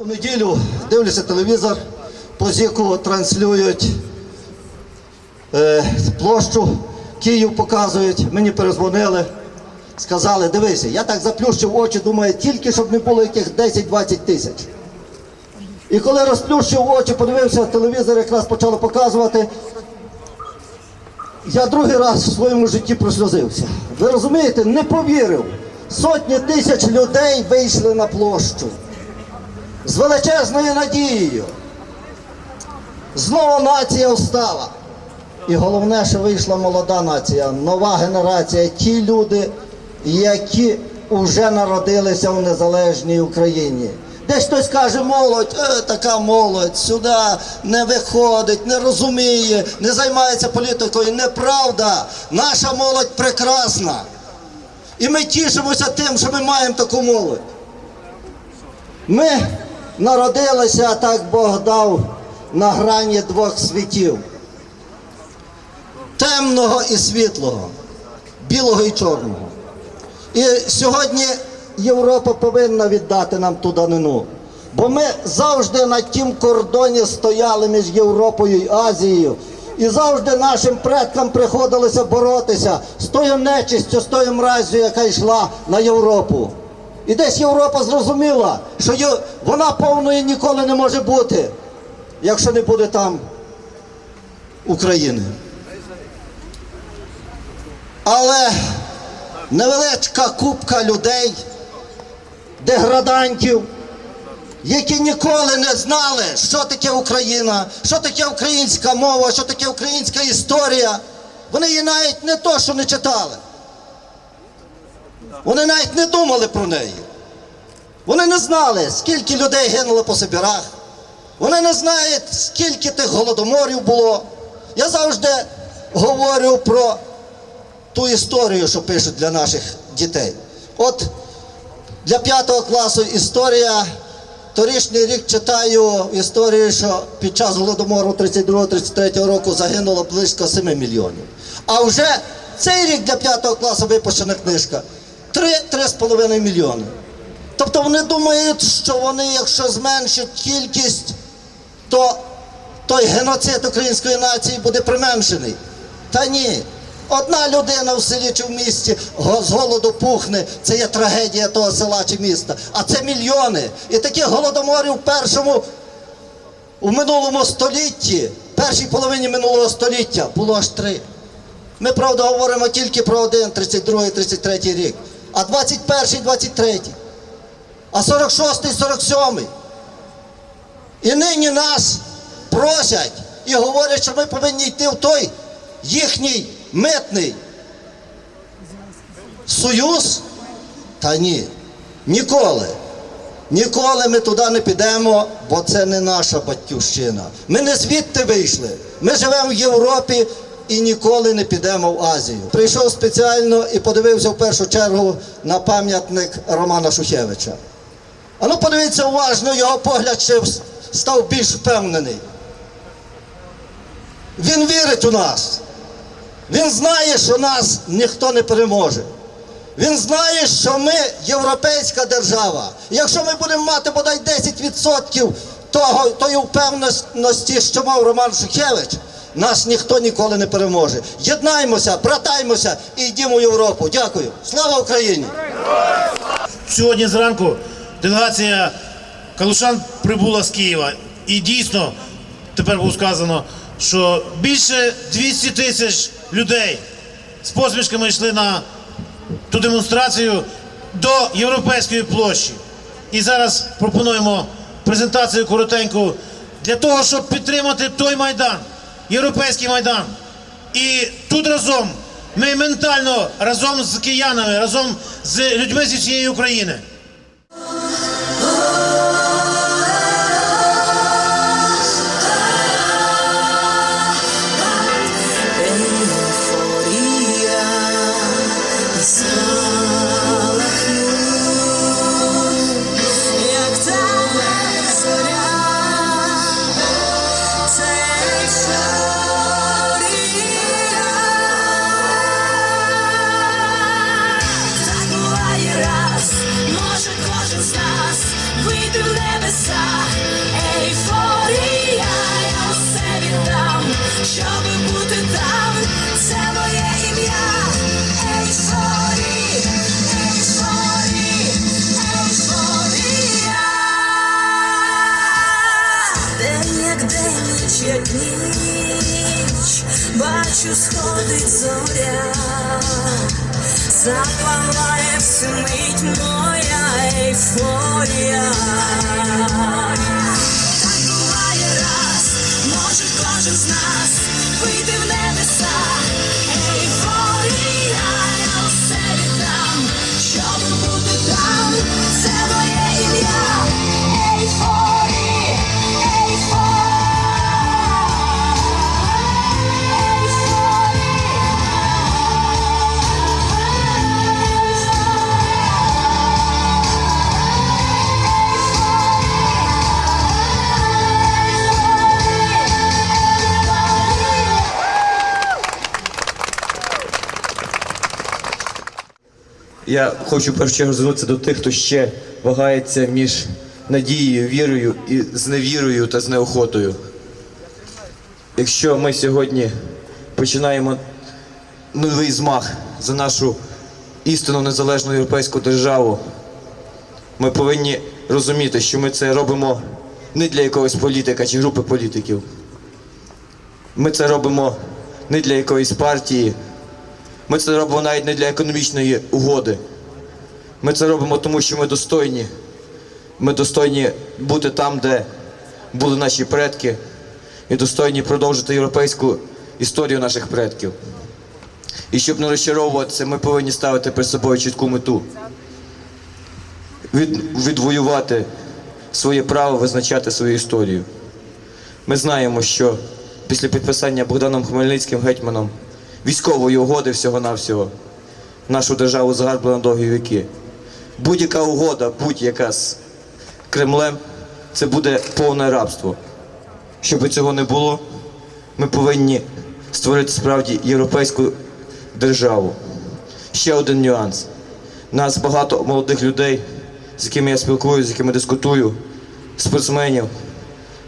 У неділю дивлюся телевізор, по зіку транслюють е, площу, Київ показують. Мені перезвонили, сказали, дивися, я так заплющив очі, думаю, тільки щоб не було яких 10-20 тисяч. І коли розплющив очі, подивився телевізор, якраз почали показувати. Я другий раз в своєму житті просльозився. Ви розумієте, не повірив. Сотні тисяч людей вийшли на площу з величезною надією. Знову нація встала. І головне, що вийшла молода нація, нова генерація, ті люди, які вже народилися в незалежній Україні. Десь хтось каже, молодь, е, така молодь, сюди не виходить, не розуміє, не займається політикою. Неправда. Наша молодь прекрасна. І ми тішимося тим, що ми маємо таку молодь. Ми народилися, так Бог дав, на грані двох світів. Темного і світлого, білого і чорного. І сьогодні Європа повинна віддати нам ту данину. Бо ми завжди на тім кордоні стояли між Європою і Азією. І завжди нашим предкам приходилося боротися з тою нечистю, з тою мразю, яка йшла на Європу. І десь Європа зрозуміла, що вона повною ніколи не може бути, якщо не буде там України. Але невеличка купка людей, деградантів, які ніколи не знали, що таке Україна, що таке українська мова, що таке українська історія. Вони її навіть не то, що не читали. Вони навіть не думали про неї. Вони не знали, скільки людей гинуло по Сибірах. Вони не знають, скільки тих голодоморів було. Я завжди говорю про ту історію, що пишуть для наших дітей. От для п'ятого класу історія. Торішній рік читаю історію, що під час голодомору 32-33 року загинуло близько 7 мільйонів. А вже цей рік для п'ятого класу випущена книжка 3-3,5 мільйони. Тобто вони думають, що вони, якщо зменшать кількість, то той геноцид української нації буде применшений. Та ні. Одна людина в селі чи в місті з голоду пухне, це є трагедія того села чи міста. А це мільйони. І таких голодоморів в першому, у минулому столітті, першій половині минулого століття було аж три. Ми, правда, говоримо тільки про один, 32 33 рік, а 21 23 а 46 47 І нині нас просять і говорять, що ми повинні йти в той їхній митний союз. Та ні, ніколи. Ніколи ми туди не підемо, бо це не наша батьківщина. Ми не звідти вийшли. Ми живемо в Європі і ніколи не підемо в Азію. Прийшов спеціально і подивився в першу чергу на пам'ятник Романа Шухевича. А ну подивіться уважно, його погляд ще став більш впевнений. Він вірить у нас. Він знає, що нас ніхто не переможе. Він знає, що ми європейська держава. Якщо ми будемо мати бодай 10% того, тої впевненості, що мав Роман Шухевич, нас ніхто ніколи не переможе. Єднаймося, братаймося і йдімо в Європу. Дякую. Слава Україні! Сьогодні зранку делегація Калушан прибула з Києва. І дійсно, тепер було сказано, що більше 200 тисяч людей з посмішками йшли на ту демонстрацію до Європейської площі. І зараз пропонуємо презентацію коротеньку для того, щоб підтримати той майдан, європейський майдан. І тут разом ми ментально разом з киянами, разом з людьми зі всієї України. вийду в небеса, ейфорія, я усе віддам, щоби бути там, це моє ім'я, ейфорі, ейфорі, ейфорія. День як день, як ніч, бачу, сходить зоря запалає всемить моя ейфорія. Так буває раз, може кожен з нас вийти в небеса. Я хочу в першу чергу звернутися до тих, хто ще вагається між надією, вірою і зневірою та знеохотою. Якщо ми сьогодні починаємо новий змах за нашу істинно незалежну європейську державу, ми повинні розуміти, що ми це робимо не для якогось політика чи групи політиків. Ми це робимо не для якоїсь партії, ми це робимо навіть не для економічної угоди. Ми це робимо тому, що ми достойні. Ми достойні бути там, де були наші предки, і достойні продовжити європейську історію наших предків. І щоб не розчаровуватися, ми повинні ставити перед собою чітку мету. Від, відвоювати своє право визначати свою історію. Ми знаємо, що після підписання Богданом Хмельницьким гетьманом військової угоди всього-навсього нашу державу загарбли на довгі віки. Будь-яка угода, будь-яка з Кремлем, це буде повне рабство. Щоб цього не було, ми повинні створити справді європейську державу. Ще один нюанс. Нас багато молодих людей, з якими я спілкуюся, з якими дискутую, спортсменів,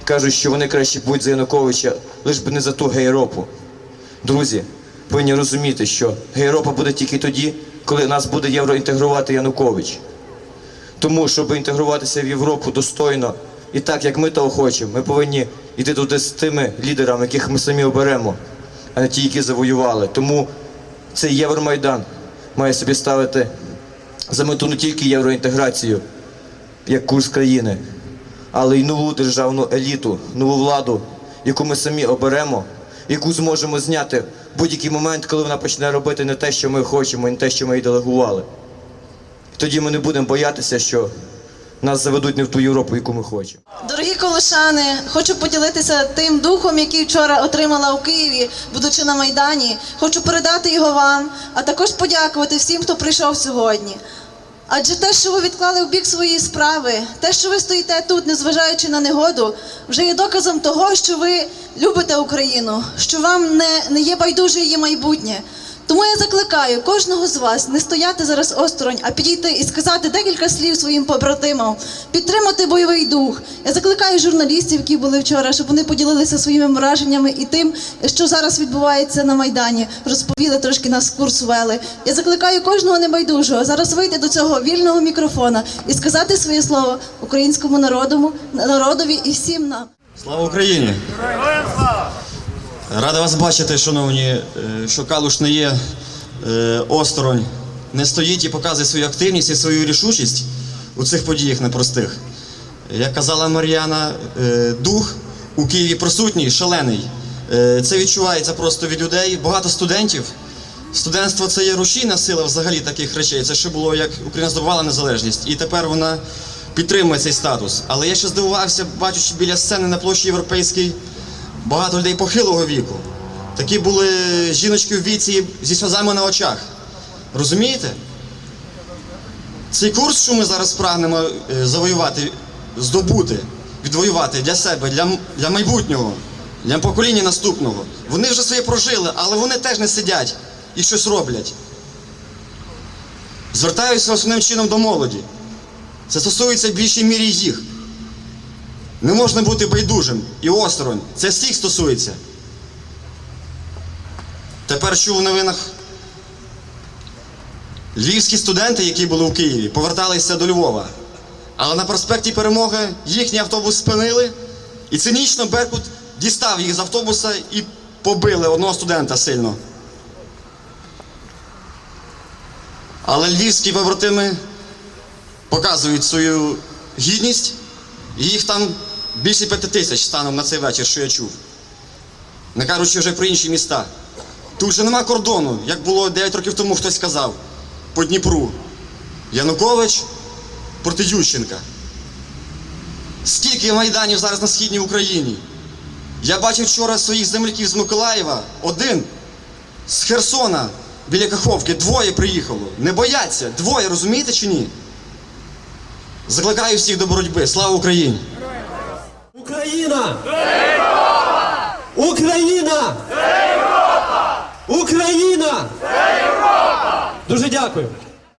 кажуть, що вони краще будуть за Януковича, лиш би не за ту Європу. Друзі, повинні розуміти, що Європа буде тільки тоді, коли нас буде євроінтегрувати Янукович. Тому, щоб інтегруватися в Європу достойно і так, як ми того хочемо, ми повинні йти туди з тими лідерами, яких ми самі оберемо, а не ті, які завоювали. Тому цей Євромайдан має собі ставити за мету не тільки євроінтеграцію, як курс країни, але й нову державну еліту, нову владу, яку ми самі оберемо, яку зможемо зняти в будь-який момент, коли вона почне робити не те, що ми хочемо, і не те, що ми їй делегували. Тоді ми не будемо боятися, що нас заведуть не в ту Європу, яку ми хочемо. Дорогі колошани, хочу поділитися тим духом, який вчора отримала у Києві, будучи на Майдані. Хочу передати його вам, а також подякувати всім, хто прийшов сьогодні. Адже те, що ви відклали в бік свої справи, те, що ви стоїте тут, незважаючи на негоду, вже є доказом того, що ви любите Україну, що вам не, не є байдуже її майбутнє. Тому я закликаю кожного з вас не стояти зараз осторонь, а підійти і сказати декілька слів своїм побратимам, підтримати бойовий дух. Я закликаю журналістів, які були вчора, щоб вони поділилися своїми враженнями і тим, що зараз відбувається на майдані. Розповіли трошки нас курс вели. Я закликаю кожного небайдужого зараз вийти до цього вільного мікрофона і сказати своє слово українському народу, народові і всім нам. Слава Україні! Рада вас бачити, шановні, е, що Калуш не є е, осторонь, не стоїть і показує свою активність і свою рішучість у цих подіях непростих. Як казала Мар'яна, е, дух у Києві присутній, шалений. Це відчувається просто від людей. Багато студентів. Студентство це є рушійна сила взагалі таких речей. Це ще було, як Україна здобувала незалежність. І тепер вона підтримує цей статус. Але я ще здивувався, бачучи біля сцени на площі Європейській багато людей похилого віку. Такі були жіночки в віці зі сльозами на очах. Розумієте? Цей курс, що ми зараз прагнемо е, завоювати, здобути, відвоювати для себе, для, для майбутнього, для покоління наступного. Вони вже своє прожили, але вони теж не сидять і щось роблять. Звертаюся основним чином до молоді. Це стосується в більшій мірі їх. Не можна бути байдужим і осторонь. Це всіх стосується. Тепер чув в новинах. Львівські студенти, які були у Києві, поверталися до Львова. Але на проспекті Перемоги їхній автобус спинили, і цинічно Беркут дістав їх з автобуса і побили одного студента сильно. Але львівські побратими показують свою гідність, і їх там більше п'яти тисяч станом на цей вечір, що я чув. Не кажучи вже про інші міста. Тут вже нема кордону, як було 9 років тому хтось сказав по Дніпру. Янукович проти Ющенка. Скільки майданів зараз на східній Україні? Я бачив вчора своїх земляків з Миколаєва, один з Херсона біля Каховки, двоє приїхало. Не бояться, двоє, розумієте чи ні? Закликаю всіх до боротьби. Слава Україні! Україна! Україна! Україна! Дуже дякую.